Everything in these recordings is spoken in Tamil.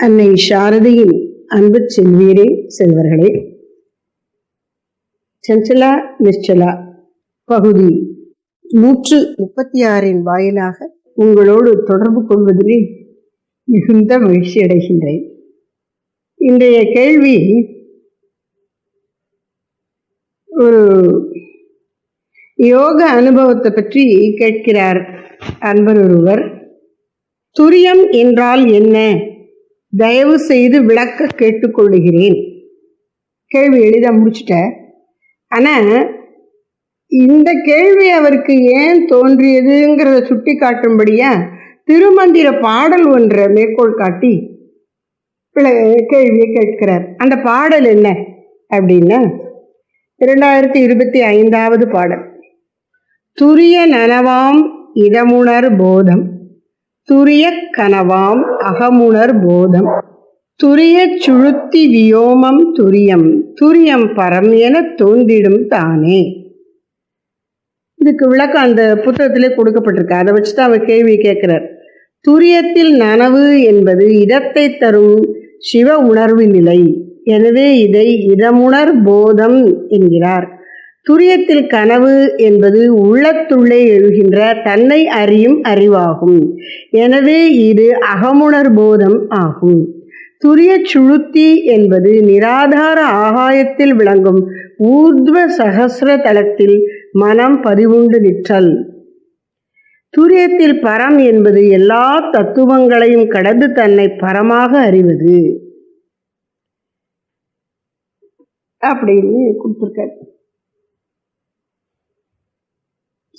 அன்னை சாரதியின் அன்பு செல்வீரே செல்வர்களே. சஞ்சலா நிச்சலா பகுதி நூற்று முப்பத்தி ஆறின் வாயிலாக உங்களோடு தொடர்பு கொள்வதிலே மிகுந்த மகிழ்ச்சி அடைகின்றேன். இன்றைய கேள்வி ஒரு யோக அனுபவத்தை பற்றி கேட்கிறார் அன்பர் ஒருவர். துரியம் என்றால் என்ன? தயவு செய்து விளக்க கேட்டுக்கொள்ளுகிறேன். கேள்வி எளிதாக முடிச்சிட்டேன் ஆனால் இந்த கேள்வி அவருக்கு ஏன் தோன்றியதுங்கிறத சுட்டி காட்டும்படியா திருமந்திர பாடல் ஒன்றை மேற்கோள் காட்டி கேள்வியை கேட்கிறார். அந்த பாடல் என்ன அப்படின்னா இரண்டாயிரத்தி இருபத்தி ஐந்தாவது பாடல். துரிய நனவாம் இதமுணர் போதம் துரிய கனவாம் அகமுணர் போதம். துரிய சுழுத்தி வியோமம் துரியம். துரியம் பரம் என தோன்றிடும் தானே. இதுக்கு விளக்கம் அந்த புத்தகத்திலே கொடுக்கப்பட்டிருக்கு. அதை வச்சு தான் அவர் கேள்வி கேட்கிறார். துரியத்தில் நனவு என்பது இடத்தை தரும் சிவ உணர்வு நிலை. எனவே இதை இதமுணர் போதம் என்கிறார். துரியத்தில் கனவு என்பது உள்ளத்துள்ளே எழுகின்ற தன்னை அறியும் அறிவாகும். எனவே இது அகமுணர் போதம் ஆகும். துரிய சுழுத்தி என்பது நிராதார ஆகாயத்தில் விளங்கும் ஊர்த்வ சகசிர தலத்தில் மனம் பதிவுண்டு நிற்றல். துரியத்தில் பரம் என்பது எல்லா தத்துவங்களையும் கடந்து தன்னை பரமாக அறிவது. அப்படின்னு கொடுத்துருக்காரு.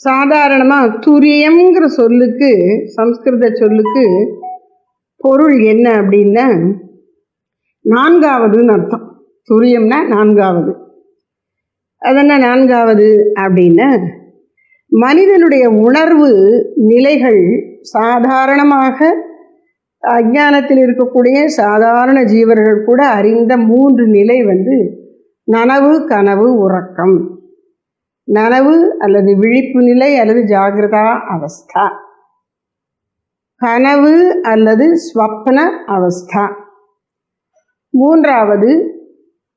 சாதாரணமாக துரியம்ங்கிற சொல்லுக்கு சம்ஸ்கிருத சொல்லுக்கு பொருள் என்ன அப்படின்னா நான்காவதுன்னு அர்த்தம். துரியம்னா நான்காவது. அதென்ன நான்காவது அப்படின்னா மனிதனுடைய உணர்வு நிலைகள் சாதாரணமாக அஜானத்தில் இருக்கக்கூடிய சாதாரண ஜீவர்கள் கூட அறிந்த மூன்று நிலை வந்து நனவு கனவு உறக்கம். நனவு அல்லது விழிப்பு நிலை அல்லது ஜாகிரதா அவஸ்தா. கனவு அல்லது ஸ்வப்ன அவஸ்தா. மூன்றாவது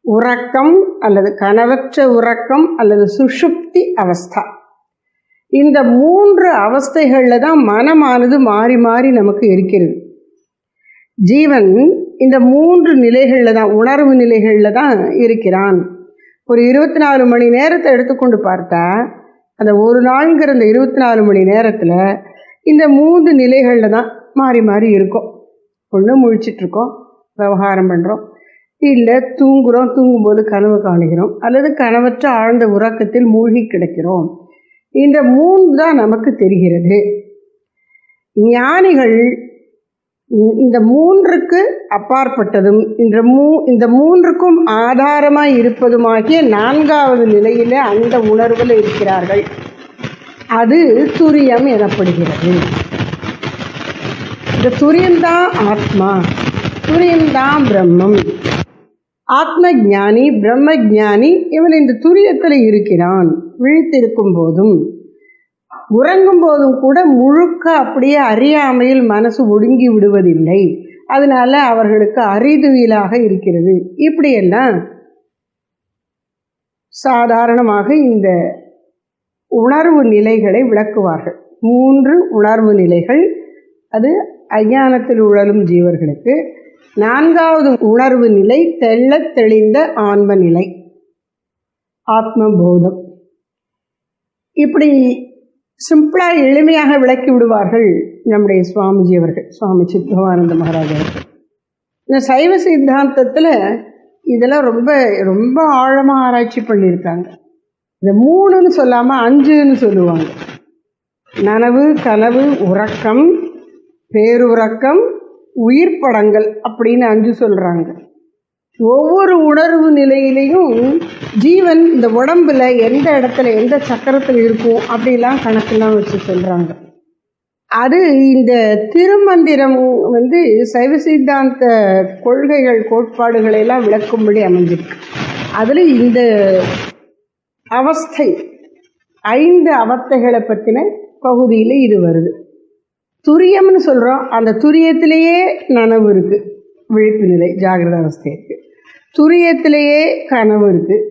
உறக்கம் அல்லது கனவற்ற உறக்கம் அல்லது சுஷுப்தி அவஸ்தா. இந்த மூன்று அவஸ்தைகளில் தான் மனமானது மாறி மாறி நமக்கு இருக்கிறது. ஜீவன் இந்த மூன்று நிலைகளில் தான் உணர்வு நிலைகளில் தான் இருக்கிறான். ஒரு இருபத்தி நாலு மணி நேரத்தை எடுத்துக்கொண்டு பார்த்தா அந்த ஒரு நாளுங்கிற அந்த இருபத்தி நாலு மணி நேரத்தில் இந்த மூன்று நிலைகளில் தான் மாறி மாறி இருக்கும். ஒன்று முழிச்சிட்ருக்கோம் விவகாரம் பண்ணுறோம் இல்லை தூங்குகிறோம் தூங்கும்போது கனவு காணுகிறோம். அல்லது கனவற்ற ஆழ்ந்த உறக்கத்தில் மூழ்கி கிடக்கிறோம். இந்த மூன்று தான் நமக்கு தெரிகிறது. ஞானிகள் இந்த மூன்றுக்கு அப்பாற்பட்டதும் இந்த மூ இந்த மூன்றுக்கும் ஆதாரமாய் இருப்பதுமாகிய நான்காவது நிலையில அந்த உணர்வில் இருக்கிறார்கள். அது துரியம் எனப்படுகிறது. இந்த துரியம்தான் ஆத்மா. துரியம்தான் பிரம்மம். ஆத்ம ஞானி பிரம்ம ஞானி இவன் இந்த துரியத்தில் இருக்கிறான். விழித்திருக்கும் போதும் உறங்கும் போதும் கூட முழுக்க அப்படியே அறியாமையில் மனசு ஒடுங்கி விடுவதில்லை. அதனால அவர்களுக்கு அறிதுயிலாக இருக்கிறது. இப்படியெல்லாம் சாதாரணமாக இந்த உணர்வு நிலைகளை விளக்குவார்கள். மூன்று உணர்வு நிலைகள். அது அஞ்ஞானத்தில் உழலும் ஜீவர்களுக்கு. நான்காவது உணர்வு நிலை தெள்ள தெளிந்த ஆன்ம நிலை. ஆத்மபோதம். இப்படி சிம்பிளா எளிமையாக விளக்கி விடுவார்கள் நம்முடைய சுவாமிஜி அவர்கள் சுவாமி சித்பவானந்த மகாராஜ் அவர்கள். இந்த சைவ சித்தாந்தத்தில் இதெல்லாம் ரொம்ப ரொம்ப ஆழமாக ஆராய்ச்சி பண்ணியிருக்காங்க. இந்த மூணுன்னு சொல்லாமல் அஞ்சுன்னு சொல்லுவாங்க. நனவு கனவு உறக்கம் பேருறக்கம் உயிர் படங்கள் அப்படின்னு அஞ்சு சொல்கிறாங்க ஒவ்வொரு உணர்வு நிலையிலையும் ஜீவன் இந்த உடம்புல எந்த இடத்துல எந்த சக்கரத்தில் இருக்கும் அப்படிலாம் கணக்கெல்லாம் வச்சு சொல்கிறாங்க அது இந்த திருமந்திரம் வந்து சைவ சித்தாந்த கொள்கைகள் கோட்பாடுகளையெல்லாம் விளக்கும்படி அமைஞ்சிருக்கு. அதில் இந்த அவஸ்தை ஐந்து அவஸ்தைகளை பற்றின பகுதியில் இது வருது. துரியம்னு சொல்கிறோம் அந்த துரியத்திலேயே நனவு இருக்குது விழிப்பு நிலை ஜாகிரத அவஸ்தை இருக்குது துரியத்திலேயே கனவு இருக்குது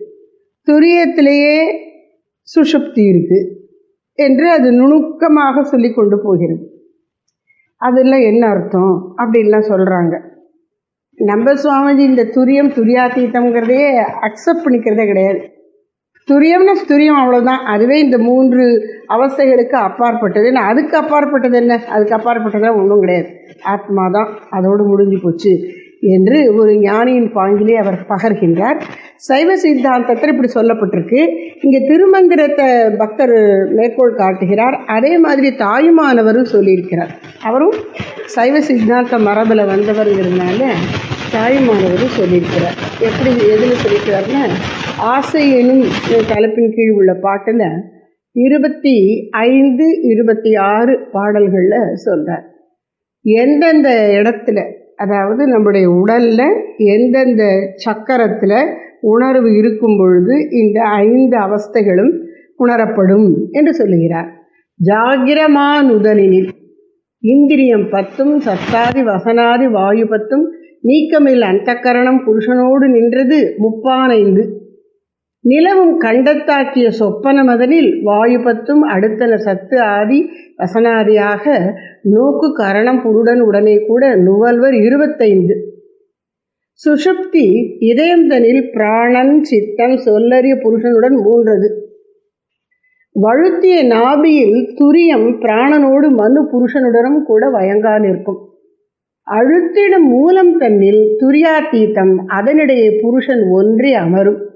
துரியத்திலேயே சுஷுப்தி இருக்குது என்று அது நுணுக்கமாக சொல்லி கொண்டு போகிறது. அதில் என்ன அர்த்தம் அப்படின்லாம் சொல்கிறாங்க நம்ம சுவாமிஜி இந்த துரியம் துரியாத்தீத்தம்ங்கிறதையே அக்செப்ட் பண்ணிக்கிறதே கிடையாது. துரியம்னா துரியம் அவ்வளோதான் அதுவே இந்த மூன்று அவஸ்தைகளுக்கு அப்பாற்பட்டது. நான் அதுக்கு அப்பாற்பட்டது என்ன? அதுக்கு அப்பாற்பட்டதெல்லாம் ஒன்றும் கிடையாது. ஆத்மா தான் அதோடு முடிஞ்சு போச்சு. என்று ஒரு ஞானியின் பாங்கிலே அவர் பகர்கின்றார். சைவ சித்தாந்தத்தில் இப்படி சொல்லப்பட்டிருக்கு. இங்கே திருமந்திரத்தை பக்தர் மேற்கோள் காட்டுகிறார். அதே மாதிரி தாயுமானவரும் சொல்லியிருக்கிறார். அவரும் சைவ சித்தாந்த மரபில் வந்தவருங்கிறதுனால தாயுமானவரும் சொல்லியிருக்கிறார். எப்படி எதில் சொல்லியிருக்கிறாருன்னா ஆசை எனும் தலைப்பின் கீழ் உள்ள பாட்டில் இருபத்தி ஐந்து இருபத்தி ஆறு பாடல்களில் சொல்கிறார் எந்தெந்த இடத்துல அதாவது நம்முடைய உடலில் எந்தெந்த சக்கரத்தில் உணர்வு இருக்கும் பொழுது இந்த ஐந்து அவஸ்தைகளும் உணரப்படும் என்று சொல்லுகிறார். ஜாகிரமானுதலினில் இந்திரியம் பத்தும் சத்தாதி வசனாதி வாயு பத்தும் நீக்கமில் அந்தக்கரணம் புருஷனோடு நின்றது முப்பானைந்து. நிலவும் கண்டத்தாக்கிய சொப்பன மதனில் வாயு பத்தும் அடுத்தன சத்து ஆதி வசனாதியாக நோக்கு கரணம் புருடன் உடனே கூட நுவல்வர் இருபத்தைந்து. சுஷுப்தி இதயம்தனில் பிராணன் சித்தம் சொல்லறிய புருஷனுடன் மூன்றது. வழுத்திய நாபியில் துரியம் பிராணனோடு மனு புருஷனுடனும் கூட வயங்கா நிற்கும். அழுத்திடும் மூலம் தன்னில் துரியாத்தீத்தம் அதனிடையே புருஷன் ஒன்றே அமரும்.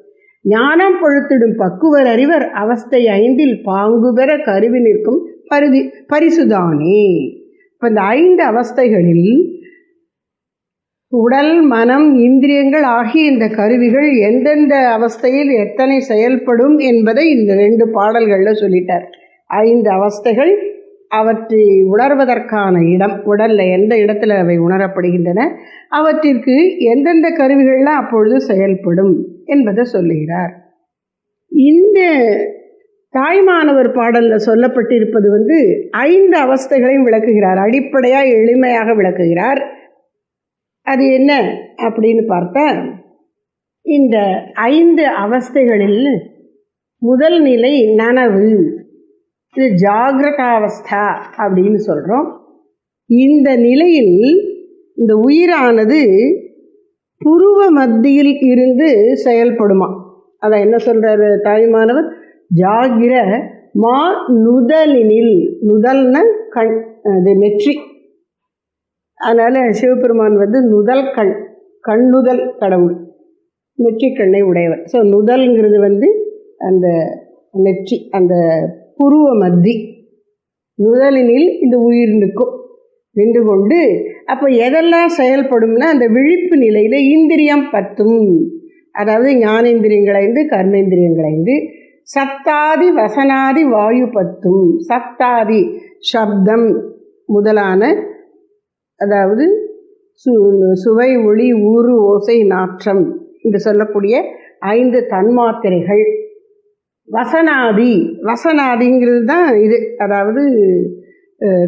ஞானம் பொழுத்திடும் பக்குவர் அறிவர் அவஸ்தை ஐந்தில் பாங்கு பெற கருவி நிற்கும் பரிதி பரிசுதானே. இப்போ இந்த ஐந்து அவஸ்தைகளில் உடல் மனம் இந்திரியங்கள் ஆகிய இந்த கருவிகள் எந்தெந்த அவஸ்தையில் எத்தனை செயல்படும் என்பதை இந்த ரெண்டு பாடல்களில் சொல்லிட்டார். ஐந்து அவஸ்தைகள் அவற்றை உணர்வதற்கான இடம் உடலில் எந்த இடத்துல அவை உணரப்படுகின்றன அவற்றிற்கு எந்தெந்த கருவிகள்லாம் அப்பொழுது செயல்படும் என்பதை சொல்லுகிறார். இந்த தாய்மானவர் பாடலில் சொல்லப்பட்டிருப்பது வந்து ஐந்து அவஸ்தைகளையும் விளக்குகிறார். அடிப்படையாக எளிமையாக விளக்குகிறார். அது என்ன அப்படின்னு பார்த்தா இந்த ஐந்து அவஸ்தைகளில் முதல் நிலை நனவு. இது ஜாகிரதாவஸ்தா அப்படின்னு சொல்கிறோம் இந்த நிலையில் இந்த உயிரானது புருவ மத்தியில் இருந்து செயல்படுமா? அதான் என்ன சொல்கிறாரு தாய்மானவர் ஜாகிர மா நுதலினில் நுதல்ன கண் அது நெற்றி. அதனால் சிவபெருமான் வந்து நுதல் கண் கண்ணுதல் கடவுள் நெற்றி கண்ணை உடையவர். ஸோ நுதல்ங்கிறது வந்து அந்த நெற்றி அந்த புருவ மத்தி நுதலினில் இந்த உயிர் நிற்கும். நின்று கொண்டு அப்போ எதெல்லாம் செயல்படும்னா அந்த விழிப்பு நிலையில் இந்திரியம் பத்தும். அதாவது ஞானேந்திரியங்களைந்து கர்மேந்திரியங்களைந்து சத்தாதி வசனாதி வாயு பத்தும். சத்தாதி சப்தம் முதலான அதாவது சு சுவை ஒளி ஊறு ஓசை நாற்றம் என்று சொல்லக்கூடிய ஐந்து தன்மாத்திரைகள். வசனாதி. வசனாதிங்கிறது தான் இது. அதாவது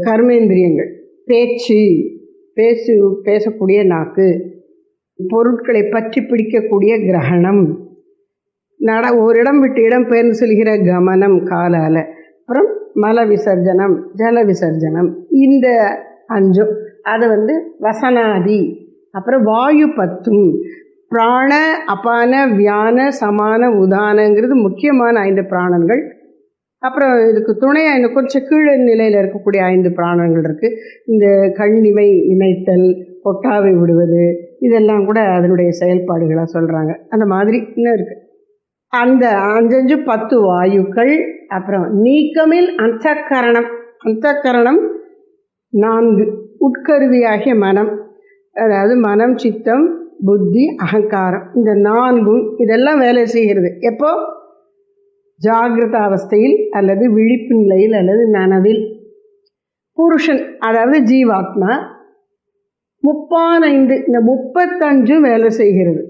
கர்மேந்திரியங்கள். பேச்சு பேசு பேசக்கூடிய நாக்கு பொருட்களை பற்றி பிடிக்கக்கூடிய கிரகணம் நட ஒரு இடம் விட்டு இடம் பெயர்ந்து செல்கிற கமனம் காலால். அப்புறம் மல விசர்ஜனம் ஜல விசர்ஜனம் இந்த அஞ்சும் அது வந்து வசனாதி. அப்புறம் வாயு பத்தும் பிராண அபான வியான சமான உதானங்கிறது முக்கியமான ஐந்து பிராணங்கள் அப்புறம் இதுக்கு துணையாக இன்னும் கொஞ்சம் கீழே நிலையில் இருக்கக்கூடிய ஐந்து பிராணங்கள் இருக்குது இந்த கண்ணிமை இணைத்தல் பொட்டாவை விடுவது இதெல்லாம் கூட அதனுடைய செயல்பாடுகளாக சொல்கிறாங்க அந்த மாதிரி இன்னும் இருக்குது அந்த அஞ்சஞ்சு பத்து வாயுக்கள் அப்புறம் நீக்கமில் அந்தக்கரணம். அந்தக்கரணம் நான்கு. உட்கருவியாகிய மனம். அதாவது மனம் சித்தம் புத்தி அகங்காரம் இந்த நான்கும் இதெல்லாம் வேலை செய்கிறது. எப்போ? ஜாகிரத அவஸ்தையில் அல்லது விழிப்பு நிலையில் அல்லது நனவில். புருஷன் அதாவது ஜீவாத்மா முப்பானைந்து இந்த முப்பத்தஞ்சும் வேலை செய்கிறது.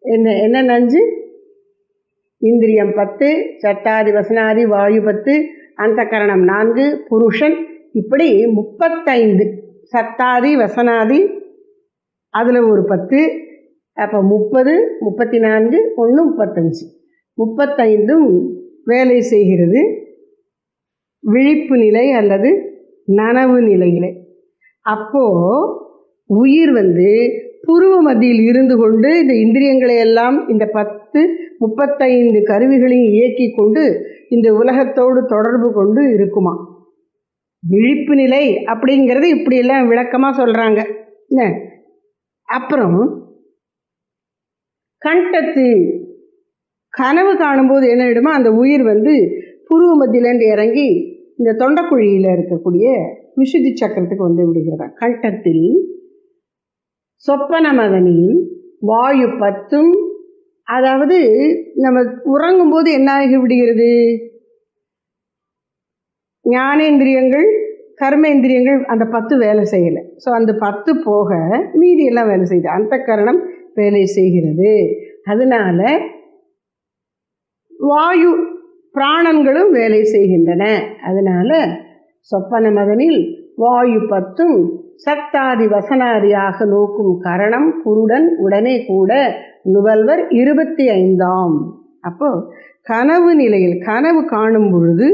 என்ன என்ன நஞ்சு? இந்திரியம் பத்து சட்டாதி வசனாதி வாயு பத்து அந்த கரணம் நான்கு புருஷன் இப்படி முப்பத்தைந்து சத்தாதி வசனாதி அதில் ஒரு பத்து அப்போ முப்பது முப்பத்தி நான்கு ஒன்று முப்பத்தஞ்சு. முப்பத்தைந்தும் வேலை செய்கிறது விழிப்பு நிலை அல்லது நனவு நிலையிலே. அப்போது உயிர் வந்து புருவ மத்தியில் இருந்து கொண்டு இந்த இந்திரியங்களை எல்லாம் இந்த பத்து முப்பத்தைந்து கருவிகளையும் இயக்கி கொண்டு இந்த உலகத்தோடு தொடர்பு கொண்டு இருக்குமா? விழிப்பு நிலை அப்படிங்கிறது இப்படியெல்லாம் விளக்கமாக சொல்கிறாங்க என்ன? அப்புறம் கண்டத்து கனவு காணும்போது என்ன ஆகிடுமோ அந்த உயிர் வந்து புருவ மத்தியிலேருந்து இறங்கி இந்த தொண்டக்குழியில் இருக்கக்கூடிய விசுதி சக்கரத்துக்கு வந்து விடுகிறதா? கண்டத்தில் சொப்பன மதனில் வாயு பத்தும் அதாவது நம்ம உறங்கும்போது என்ன ஆகி விடுகிறது? ஞானேந்திரியங்கள் கர்மேந்திரியங்கள் அந்த பத்து வேலை செய்யலை. ஸோ அந்த பத்து போக மீதி எல்லாம் வேலை செய்யுது. அந்த கரணம் வேலை செய்கிறது. அதனால வாயு பிராணன்களும் வேலை செய்கின்றன. அதனால சொப்பன மதனில் வாயு பத்தும் சக்தாதி வசனாதியாக நோக்கும் கரணம் குருடன் உடனே கூட நுவல்வர் இருபத்தி ஐந்தாம். அப்போ கனவு நிலையில் கனவு காணும் பொழுது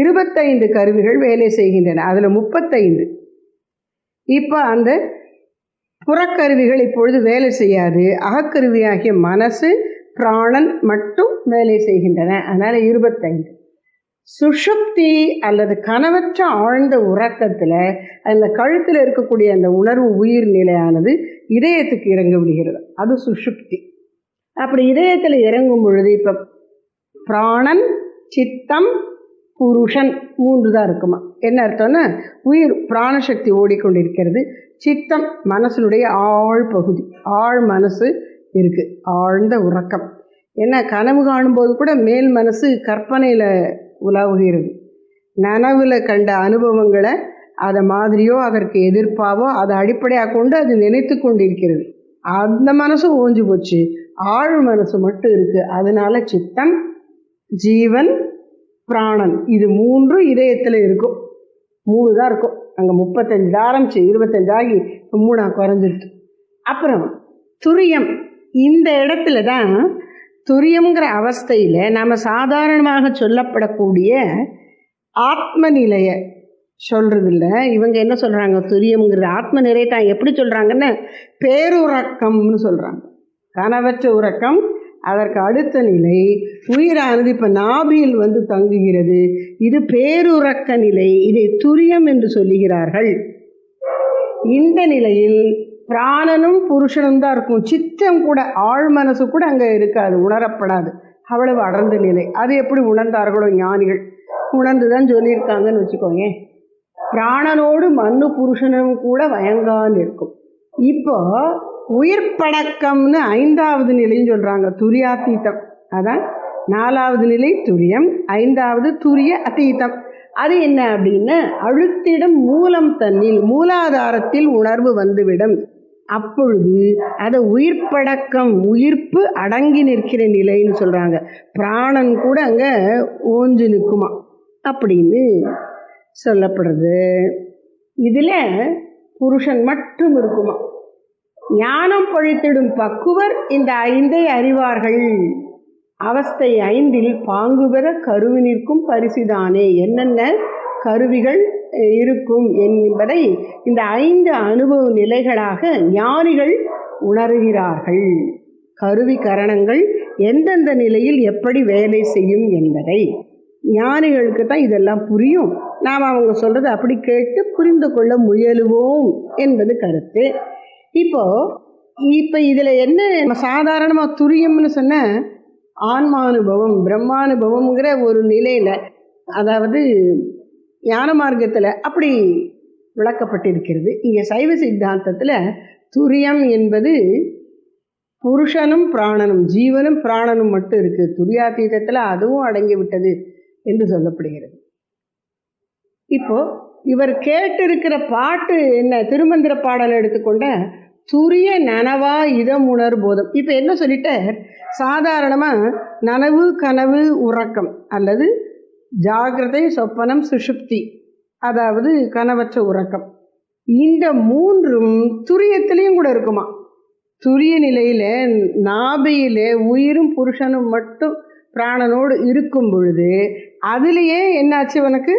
இருபத்தைந்து கருவிகள் வேலை செய்கின்றன. அதில் முப்பத்தைந்து. இப்போ அந்த புறக்கருவிகள் இப்பொழுது வேலை செய்யாது. அகக்கருவியாகிய மனசு பிராணன் மட்டும் வேலை செய்கின்றன. அதனால் இருபத்தைந்து. சுஷுப்தி அல்லது கனவற்ற ஆழ்ந்த உறக்கத்தில் அந்த கழுத்தில் இருக்கக்கூடிய அந்த உணர்வு உயிர் நிலையானது இதயத்துக்கு இறங்க விடுகிறது. அது சுஷுப்தி. அப்படி இதயத்தில் இறங்கும் பொழுது இப்போ பிராணன் சித்தம் புருஷன் மூன்று தான் இருக்குமா? என்ன அர்த்தம்னா உயிர் பிராணசக்தி ஓடிக்கொண்டிருக்கிறது. சித்தம் மனசனுடைய ஆழ் பகுதி. ஆழ் மனசு இருக்குது ஆழ்ந்த உறக்கம். ஏன்னா கனவு காணும்போது கூட மேல் மனசு கற்பனையில் உலாவுகிறது. நனவில் கண்ட அனுபவங்களை அதை மாதிரியோ அதற்கு எதிர்ப்பாவோ அதை அடிப்படையாக கொண்டு அது நினைத்து கொண்டிருக்கிறது. அந்த மனசும் ஓஞ்சு போச்சு. ஆழ் மனசு மட்டும் இருக்குது அதனால சித்தம் ஜீவன் பிராணன். இது மூன்றும் இதயத்தில் இருக்கும். மூணு தான் இருக்கும். அங்கே முப்பத்தஞ்சு ஆரம்பிச்சு இருபத்தஞ்சு ஆகி மூணாக குறைஞ்சிருக்கு அப்புறம் துரியம். இந்த இடத்துல தான் துரியங்கிற அவஸ்தையில் நாம் சாதாரணமாக சொல்லப்படக்கூடிய ஆத்ம நிலையை சொல்கிறதில்ல இவங்க என்ன சொல்கிறாங்க துரியம்ங்கிறது ஆத்ம நிலையை தான் எப்படி சொல்கிறாங்கன்னு பேருறக்கம்னு சொல்கிறாங்க கனவற்ற உறக்கம் அதற்கு அடுத்த நிலை உயிரானது இப்போ நாபியில் வந்து தங்குகிறது. இது பேருறக்க நிலை இதை துரியம் என்று சொல்லுகிறார்கள். இந்த நிலையில் பிராணனும் புருஷனும் தான் இருக்கும். சித்தம் கூட ஆழ் மனசு கூட அங்கே இருக்காது உணரப்படாது. அவ்வளவு அடர்ந்த நிலை. அது எப்படி உணர்ந்தார்களோ ஞானிகள். உணர்ந்து தான் சொல்லியிருக்காங்கன்னு வச்சுக்கோங்க. பிராணனோடு மண்ணு புருஷனும் கூட வயங்கான்னு இருக்கும் இப்போ உயிர் படக்கம்னு ஐந்தாவது நிலைன்னு சொல்கிறாங்க துரியாத்தீத்தம் அதான் நாலாவது நிலை துரியம் ஐந்தாவது துரிய அத்தீத்தம் அது என்ன அப்படின்னா அழுத்திடம் மூலம் தன்னில் மூலாதாரத்தில் உணர்வு வந்துவிடும். அப்பொழுது அதை உயிர்ப்படக்கம் உயிர்ப்பு அடங்கி நிற்கிற நிலைன்னு சொல்கிறாங்க பிராணன் கூட அங்கே ஓஞ்சு நிற்குமா? அப்படின்னு சொல்லப்படுறது இதில் புருஷன் மட்டும் இருக்குமா? ஞானம் பொழித்திடும் பக்குவர் இந்த ஐந்தை அறிவார்கள். அவஸ்தை ஐந்தில் பாங்கு பெற கருவி நிற்கும் பரிசுதானே. என்னென்ன கருவிகள் இருக்கும் என்பதை இந்த ஐந்து அனுபவ நிலைகளாக ஞானிகள் உணர்கிறார்கள். கருவி கரணங்கள் எந்தெந்த நிலையில் எப்படி வேலை செய்யும் என்பதை. ஞானிகளுக்கு தான் இதெல்லாம் புரியும். நாம் அவங்க சொல்கிறத அப்படி கேட்டு புரிந்து கொள்ள முயலுவோம் என்பது கருத்து. இப்போ இப்போ இதில் என்ன சாதாரணமாக துரியம்னு சொன்ன ஆன்மானுபவம் பிரம்மானுபவம்ங்கிற ஒரு நிலையில் அதாவது ஞான மார்க்கத்தில் அப்படி விளக்கப்பட்டிருக்கிறது. இங்கே சைவ சித்தாந்தத்தில் துரியம் என்பது புருஷனும் பிராணனும் ஜீவனும் பிராணனும் மட்டும் இருக்குது துரியாத்தீதத்தில் அதுவும் அடங்கி விட்டது என்று சொல்லப்படுகிறது. இப்போ இவர் கேட்டிருக்கிற பாட்டு என்ன? திருமந்திர பாடல் எடுத்துக்கொண்ட துரிய நனவா இதம் உணர் போதம் இப்போ என்ன சொல்லிட்டார்? சாதாரணமாக நனவு கனவு உறக்கம் அல்லது ஜாகிரதை சொப்பனம் சுஷுப்தி அதாவது கனவற்ற உறக்கம். இந்த மூன்றும் துரியத்திலையும் கூட இருக்குமா? துரிய நிலையில் நாபியில் உயிரும் புருஷனும் மட்டும் பிராணனோடு இருக்கும் பொழுது அதுலேயே என்னாச்சு உனக்கு?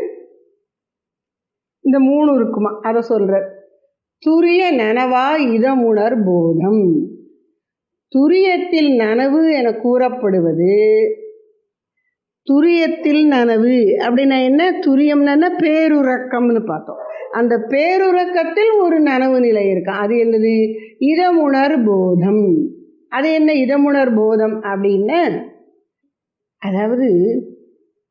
இந்த மூணு இருக்குமா? அதை சொல்ற. துரிய நனவா இதமுணர் போதம். துரியத்தில் நனவு என கூறப்படுவது. துரியத்தில் நனவு அப்படின்னா என்ன? துரியம்னா பேருறக்கம்னு பார்த்தோம். அந்த பேருறக்கத்தில் ஒரு நனவு நிலை இருக்கும் அது என்னது? இதமுணர் போதம். அது என்ன? இதமுணர் போதம் அப்படின்னா. அதாவது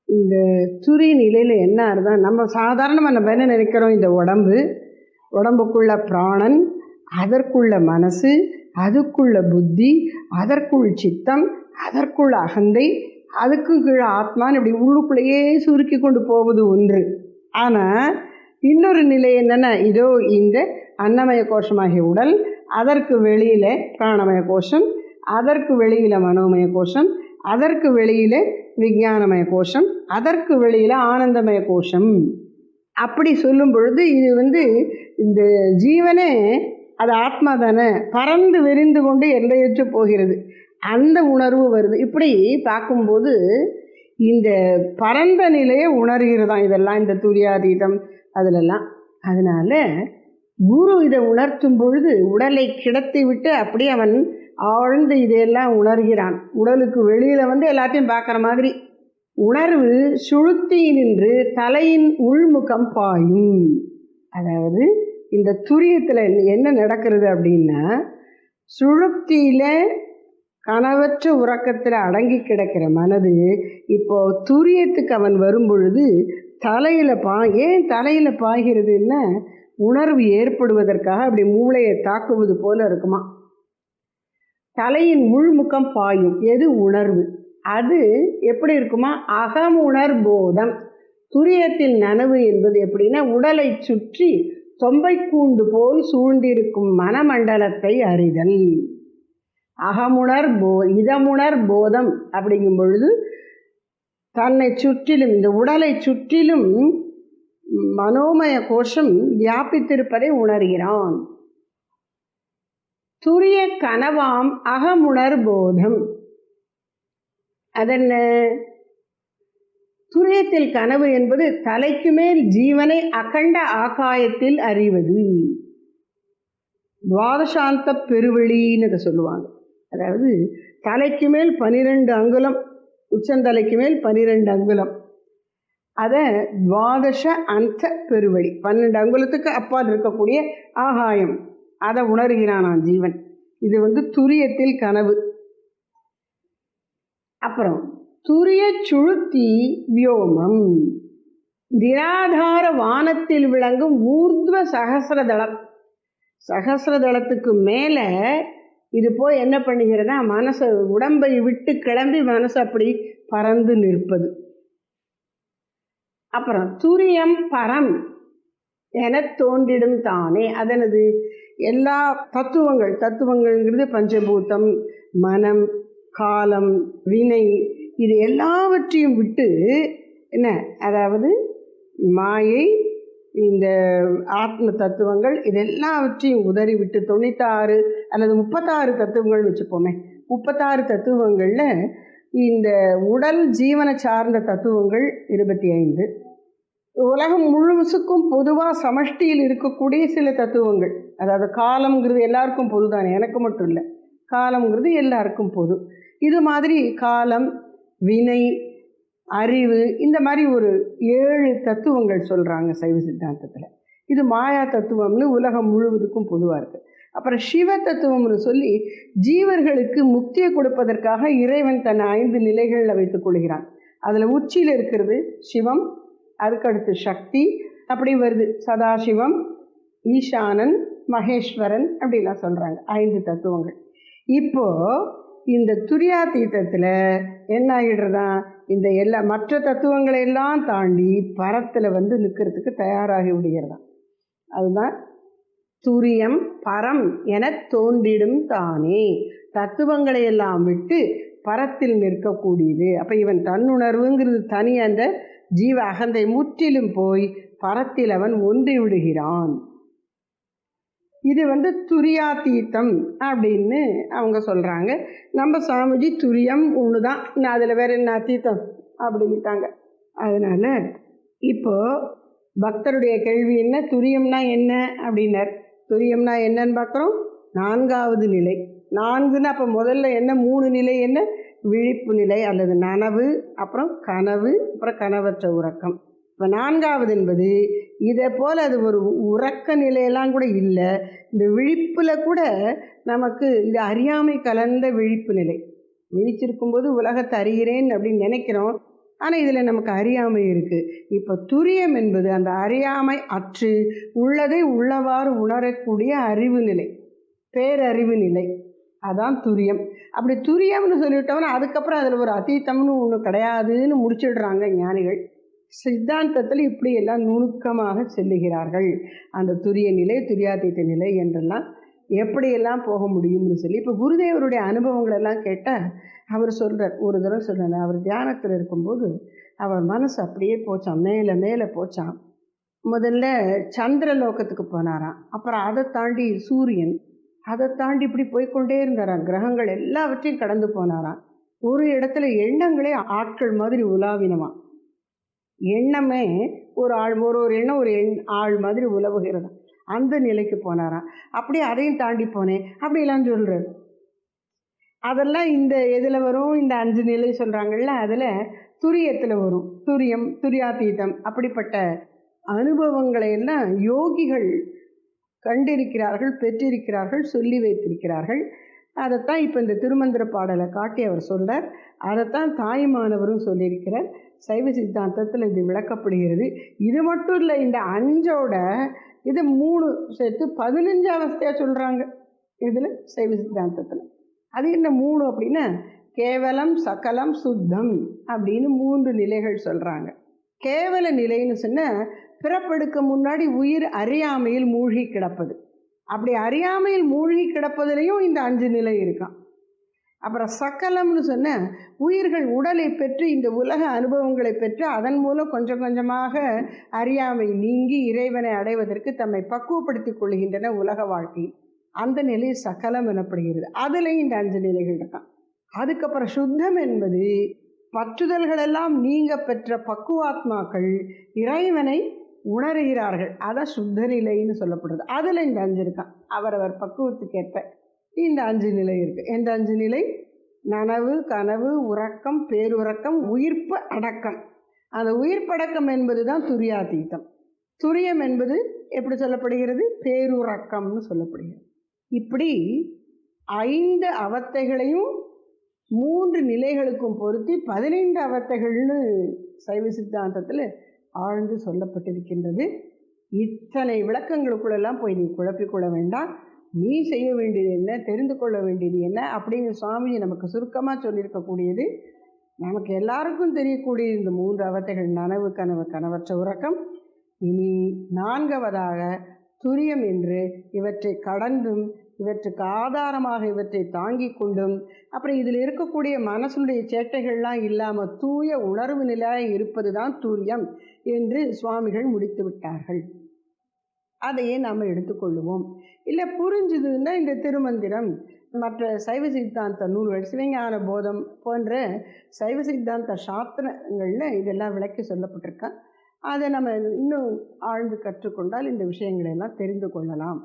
இந்த துரி நிலையில் என்ன இருந்தால் நம்ம சாதாரணமாக நம்ம என்ன நினைக்கிறோம்? இந்த உடம்பு உடம்புக்குள்ள பிராணன் அதற்குள்ள மனசு அதுக்குள்ள புத்தி அதற்குள் சித்தம் அதற்குள்ள அகந்தை அதுக்கும் கீழே ஆத்மான்னு இப்படி உள்ளுக்குள்ளேயே சுருக்கி கொண்டு போவது ஒன்று. ஆனால் இன்னொரு நிலை என்னென்னா இதோ இந்த அன்னமய கோஷமாகிய உடல் அதற்கு வெளியில் பிராணமய கோஷம் அதற்கு வெளியில் மனோமய கோஷம் அதற்கு வெளியில் விஞ்ஞானமய கோஷம் அதற்கு வெளியில் ஆனந்தமய கோஷம். அப்படி சொல்லும் பொழுது இது வந்து இந்த ஜீவனே அது ஆத்மா தானே? பறந்து விரிந்து கொண்டு எல்லையற்று போகிறது. அந்த உணர்வு வருது. இப்படி பார்க்கும்போது இந்த பரந்த நிலையை உணர்கிறதாம் இதெல்லாம் இந்த துரியாதீதம் அதிலெல்லாம். அதனால குரு இதை உணர்த்தும் பொழுது உடலை கிடத்தி விட்டு அப்படியே அவன் ஆழ்ந்து இதையெல்லாம் உணர்கிறான். உடலுக்கு வெளியில் வந்து எல்லாத்தையும் பார்க்குற மாதிரி. உணர்வு சுழுத்தி நின்று தலையின் உள்முகம் பாயும். அதாவது இந்த துரியத்தில் என்ன நடக்கிறது அப்படின்னா சுழுத்தியில் கனவற்ற உறக்கத்தில் அடங்கி கிடக்கிற மனது இப்போ துரியத்துக்கு அவன் வரும்பொழுது தலையில் பா ஏன் தலையில் பாய்கிறதுன்னா உணர்வு ஏற்படுவதற்காக அப்படி மூளையை தாக்குவது போல இருக்குமா? தலையின் உள்முகம் பாயும். எது உணர்வு? அது எப்படி இருக்குமா? அகமுணர் போதம் துரியத்தில் நனவு என்பது எப்படின்னா உடலை சுற்றி தொம்பை கூண்டு போல் சூழ்ந்திருக்கும் மனமண்டலத்தை அறிதல். அகமுணர் போ இதமுணர் போதம் அப்படிங்கும் பொழுது தன்னை சுற்றிலும் இந்த உடலை சுற்றிலும் மனோமய கோஷம் வியாபித்திருப்பதை உணர்கிறான். துரிய கனவாம் அகமுணர் போதம் அதென்ன? துரியத்தில் கனவு என்பது தலைக்கு மேல் ஜீவனை அகண்ட ஆகாயத்தில் அறிவது. துவாதசாந்த பெருவெளின்னு சொல்லுவாங்க. அதாவது தலைக்கு மேல் பனிரெண்டு அங்குலம் உச்சந்தலைக்கு மேல் பனிரெண்டு அங்குலம். அதை துவாதச அந்த பெருவழி பன்னெண்டு அங்குலத்துக்கு அப்பால் இருக்கக்கூடிய ஆகாயம். அதை உணர்கிறானான் ஜீவன். இது வந்து துரியத்தில் கனவு. அப்புறம் துரிய சுழுத்தி வியோமம். திராதார வானத்தில் விளங்கும் ஊர்துவ சகசிரதளம். சகசிரதளத்துக்கு மேலே இது போய் என்ன பண்ணுகிறதா மனசை உடம்பை விட்டு கிளம்பி மனசு அப்படி பறந்து நிற்பது. அப்புறம் துரியம் பரம் என தோன்றிடும் தானே. அதனது எல்லா தத்துவங்கள் தத்துவங்கள்ங்கிறது பஞ்சபூத்தம் மனம் காலம் வினை இது எல்லாவற்றையும் விட்டு என்ன? அதாவது மாயை இந்த ஆத்ம தத்துவங்கள் இது எல்லாவற்றையும் உதறி விட்டு தொண்ணூத்தாறு அல்லது முப்பத்தாறு தத்துவங்கள்னு வச்சுப்போமே. முப்பத்தாறு தத்துவங்களில் இந்த உடல் ஜீவனை சார்ந்த தத்துவங்கள் இருபத்தி ஐந்து. உலகம் முழுசுக்கும் பொதுவாக சமஷ்டியில் இருக்கக்கூடிய சில தத்துவங்கள். அதாவது காலம்ங்கிறது எல்லாருக்கும் பொது தானே எனக்கு மட்டும் இல்லை. காலம்ங்கிறது எல்லாருக்கும் பொது. இது மாதிரி காலம் வினை அறிவு இந்த மாதிரி ஒரு ஏழு தத்துவங்கள் சொல்கிறாங்க சைவ சித்தாந்தத்தில். இது மாயா தத்துவம்னு உலகம் முழுவதுக்கும் பொதுவாக இருக்குது அப்புறம் சிவ தத்துவம்னு சொல்லி ஜீவர்களுக்கு முக்தியை கொடுப்பதற்காக இறைவன் தன் ஐந்து நிலைகளில் வைத்துக் கொள்கிறான். அதில் உச்சியில் இருக்கிறது சிவம் அதுக்கடுத்து சக்தி அப்படி வருது சதாசிவம் ஈசானன் மகேஸ்வரன் அப்படிலாம் சொல்கிறாங்க ஐந்து தத்துவங்கள். இப்போது இந்த துரியாத்தீத்தத்தில் என்ன ஆகிடுறதா இந்த எல்லா மற்ற தத்துவங்களை எல்லாம் தாண்டி பரத்தில் வந்து நிற்கிறதுக்கு தயாராகி விடுகிறதா அதுதான் துரியம் பரம் என தோன்றிடும் தானே. தத்துவங்களை எல்லாம் விட்டு பரத்தில் நிற்கக்கூடியது. அப்போ இவன் தன்னுணர்வுங்கிறது தனி அந்த ஜீவ அகந்தை முற்றிலும் போய் பரத்தில் அவன் ஒன்றி விடுகிறான் இது வந்து துரியாத்தீத்தம் அப்படின்னு அவங்க சொல்கிறாங்க நம்ம சாமிஜி துரியம் ஒன்று தான் நான் அதில் வேற என்ன அத்தீத்தம் அப்படின்ட்டாங்க. அதனால் இப்போது பக்தருடைய கேள்வி என்ன? துரியம்னா என்ன அப்படின்னார். துரியம்னா என்னன்னு பார்க்குறோம். நான்காவது நிலை. நான்குன்னு அப்போ முதல்ல என்ன? மூணு நிலை என்ன? விழிப்பு நிலை அல்லது நனவு அப்புறம் கனவு அப்புறம் கனவற்ற உறக்கம். இப்போ நான்காவது என்பது இதை போல் அது ஒரு உறக்க நிலையெல்லாம் கூட இல்லை. இந்த விழிப்பில் கூட நமக்கு இது அறியாமை கலந்த விழிப்பு நிலை. விழிச்சிருக்கும்போது உலகத்தை அறிகிறேன் அப்படின்னு நினைக்கிறோம். ஆனால் இதில் நமக்கு அறியாமை இருக்குது இப்போ துரியம் என்பது அந்த அறியாமை அற்று உள்ளதை உள்ளவாறு உணரக்கூடிய அறிவு நிலை. பேரறிவு நிலை. அதான் துரியம். அப்படி துரியம்னு சொல்லிட்டோம்னா அதுக்கப்புறம் அதில் ஒரு அதீத்தம்னு ஒன்று கிடையாதுன்னு முடிச்சிடுறாங்க ஞானிகள். சித்தாந்தத்தில் இப்படி எல்லாம் நுணுக்கமாக செல்லுகிறார்கள். அந்த துரிய நிலை துரியாதீத்த நிலை என்றெல்லாம் எப்படியெல்லாம் போக முடியும்னு சொல்லி இப்போ குருதேவருடைய அனுபவங்கள் எல்லாம் கேட்டால் அவர் சொல்கிறார் ஒரு தடவை சொல்கிறார் அவர் தியானத்தில் இருக்கும்போது அவர் மனசு அப்படியே போச்சான் மேலே மேலே போச்சான் முதல்ல சந்திரலோகத்துக்கு போனாராம். அப்புறம் அதை தாண்டி சூரியன் அதை தாண்டி இப்படி போய்க்கொண்டே இருந்தாராம். கிரகங்கள் எல்லாவற்றையும் கடந்து போனாராம். ஒரு இடத்துல எண்ணங்களே ஆட்கள் மாதிரி உலாவினவான் எண்ணமே ஒரு ஆள் ஒரு ஒரு எண்ணம் ஒரு எண் ஆள் மாதிரி உலவுகிறது. அந்த நிலைக்கு போனாராம். அப்படியே அதையும் தாண்டி போனேன். அப்படிலாம் சொல்கிறார் அதெல்லாம் இந்த எதில் வரும்? இந்த அஞ்சு நிலை சொல்கிறாங்கல்ல அதில் துரியத்தில் வரும். துரியம் துரியாதீதம் அப்படிப்பட்ட அனுபவங்களை எல்லாம் யோகிகள் கண்டிருக்கிறார்கள் பெற்றிருக்கிறார்கள் சொல்லி வைத்திருக்கிறார்கள். அதைத்தான் இப்போ இந்த திருமந்திர பாடலை காட்டி அவர் சொல்கிறார் அதைத்தான் தாய்மானவரும் சொல்லியிருக்கிறார். சைவ சித்தாந்தத்தில் இது விளக்கப்படுகிறது. இது மட்டும் இல்லை இந்த அஞ்சோட இது மூணு சேர்த்து பதினஞ்சு அவஸ்தையாக சொல்கிறாங்க இதில் சைவ சித்தாந்தத்தில். அது என்ன மூணு அப்படின்னா கேவலம் சகலம் சுத்தம் அப்படின்னு மூன்று நிலைகள் சொல்கிறாங்க கேவல நிலைன்னு சொன்னால் பிறப்பெடுக்க முன்னாடி உயிர் அறியாமையில் மூழ்கி கிடப்பது. அப்படி அறியாமையில் மூழ்கி கிடப்பதிலையும் இந்த அஞ்சு நிலை இருக்கான் அப்புறம் சக்கலம்னு சொன்ன உயிர்கள் உடலை பெற்று இந்த உலக அனுபவங்களை பெற்று அதன் மூலம் கொஞ்சம் கொஞ்சமாக அறியாமை நீங்கி இறைவனை அடைவதற்கு தம்மை பக்குவப்படுத்திக் கொள்கின்றன உலக வாழ்க்கையில் அந்த நிலை சகலம் எனப்படுகிறது. அதுலேயும் இந்த அஞ்சு நிலைகள் இருக்கான் அதுக்கப்புறம் சுத்தம் என்பது பற்றுதல்களெல்லாம் நீங்க பெற்ற பக்குவாத்மாக்கள் இறைவனை உணர்கிறார்கள். அதான் சுத்த நிலைன்னு சொல்லப்படுறது. அதில் இந்த அஞ்சு இருக்கான் அவரவர் பக்குவத்துக்கேற்ப இந்த அஞ்சு நிலை இருக்குது எந்த அஞ்சு நிலை? நனவு கனவு உறக்கம் பேருறக்கம் உயிர்ப்பு அடக்கம். அந்த உயிர்ப்படக்கம் என்பது தான் துரியாதீத்தம் துரியம் என்பது எப்படி சொல்லப்படுகிறது? பேருறக்கம்னு சொல்லப்படுகிறது. இப்படி ஐந்து அவத்தைகளையும் மூன்று நிலைகளுக்கும் பொருத்தி பதினைந்து அவத்தைகள்னு சைவ சித்தாந்தத்தில் ஆழ்ந்து சொல்லப்பட்டிருக்கின்றது. இத்தனை விளக்கங்களுக்குள்ளெல்லாம் போய் நீ குழப்பிக்கொள்ள வேண்டாம். நீ செய்ய வேண்டியது என்ன தெரிந்து கொள்ள வேண்டியது என்ன அப்படின்னு சுவாமிஜி நமக்கு சுருக்கமாக சொல்லியிருக்கக்கூடியது. நமக்கு எல்லாருக்கும் தெரியக்கூடிய இந்த மூன்று அவத்தைகள் நனவு கனவு கனவற்ற உறக்கம். இனி நான்கவதாக துரியம் என்று இவற்றை கடந்தும் இவற்றுக்கு ஆதாரமாக இவற்றை தாங்கி கொண்டும் அப்புறம் இதில் இருக்கக்கூடிய மனசுடைய சேட்டைகள்லாம் இல்லாமல் தூய உணர்வு நிலையாக இருப்பது தான் தூரியம். என்று சுவாமிகள் முடித்து விட்டார்கள். அதையே நாம் எடுத்துக்கொள்ளுவோம் இல்லை புரிஞ்சுதுன்னா இந்த திருமந்திரம் மற்ற சைவ சித்தாந்த நூல்கள் சிவஞான போதம் போன்ற சைவ சித்தாந்த சாஸ்திரங்களில் இதெல்லாம் விளக்கி சொல்லப்பட்டிருக்கா. அதை நம்ம இன்னும் ஆழ்ந்து கற்றுக்கொண்டால் இந்த விஷயங்களை எல்லாம் தெரிந்து கொள்ளலாம்.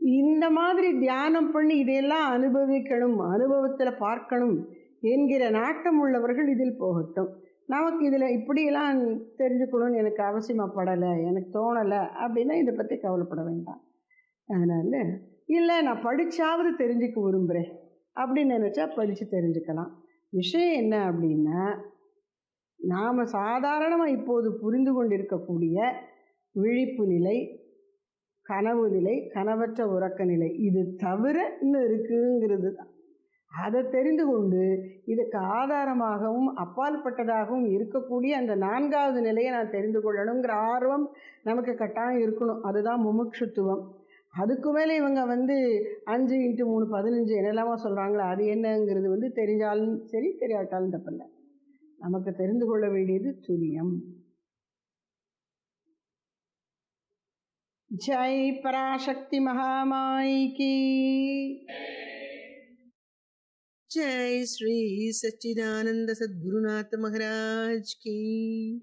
இந்த மாதிரி தியானம் பண்ணி இதையெல்லாம் அனுபவிக்கணும் அனுபவத்தில் பார்க்கணும் என்கிற நாட்டம் உள்ளவர்கள் இதில் போகட்டும். நமக்கு இதில் இப்படியெல்லாம் தெரிஞ்சுக்கணும்னு எனக்கு அவசியமாப்படலை எனக்கு தோணலை அப்படின்னா இதை பற்றி கவலைப்பட வேண்டாம். அதனால் இல்லை நான் படித்தாவது தெரிஞ்சுக்க விரும்புகிறேன் அப்படின்னு நினச்சா படித்து தெரிஞ்சுக்கலாம். விஷயம் என்ன அப்படின்னா நாம் சாதாரணமாக இப்போது புரிந்து கொண்டிருக்கக்கூடிய விழிப்பு நிலை கனவு நிலை கனவற்ற உறக்க நிலை இது தவிர இன்னும் இருக்குங்கிறது தான். அதை தெரிந்து கொண்டு இதுக்கு ஆதாரமாகவும் அப்பால்பட்டதாகவும் இருக்கக்கூடிய அந்த நான்காவது நிலையை நான் தெரிந்து கொள்ளணுங்கிற ஆர்வம் நமக்கு கட்டாயம் இருக்கணும். அதுதான் முமுட்சுத்துவம். அதுக்கு மேலே இவங்க வந்து அஞ்சு இன்ட்டு மூணு பதினஞ்சு என்னெல்லாமா சொல்கிறாங்களோ அது என்னங்கிறது வந்து தெரிஞ்சாலும் சரி தெரியாட்டாலும் தப்பில்லை. நமக்கு தெரிந்து கொள்ள வேண்டியது துரியம். ஜெய் பராசக்தி மகாமாய்கி जय श्री सच्चिदानंद सद्गुरुनाथ महाराज की।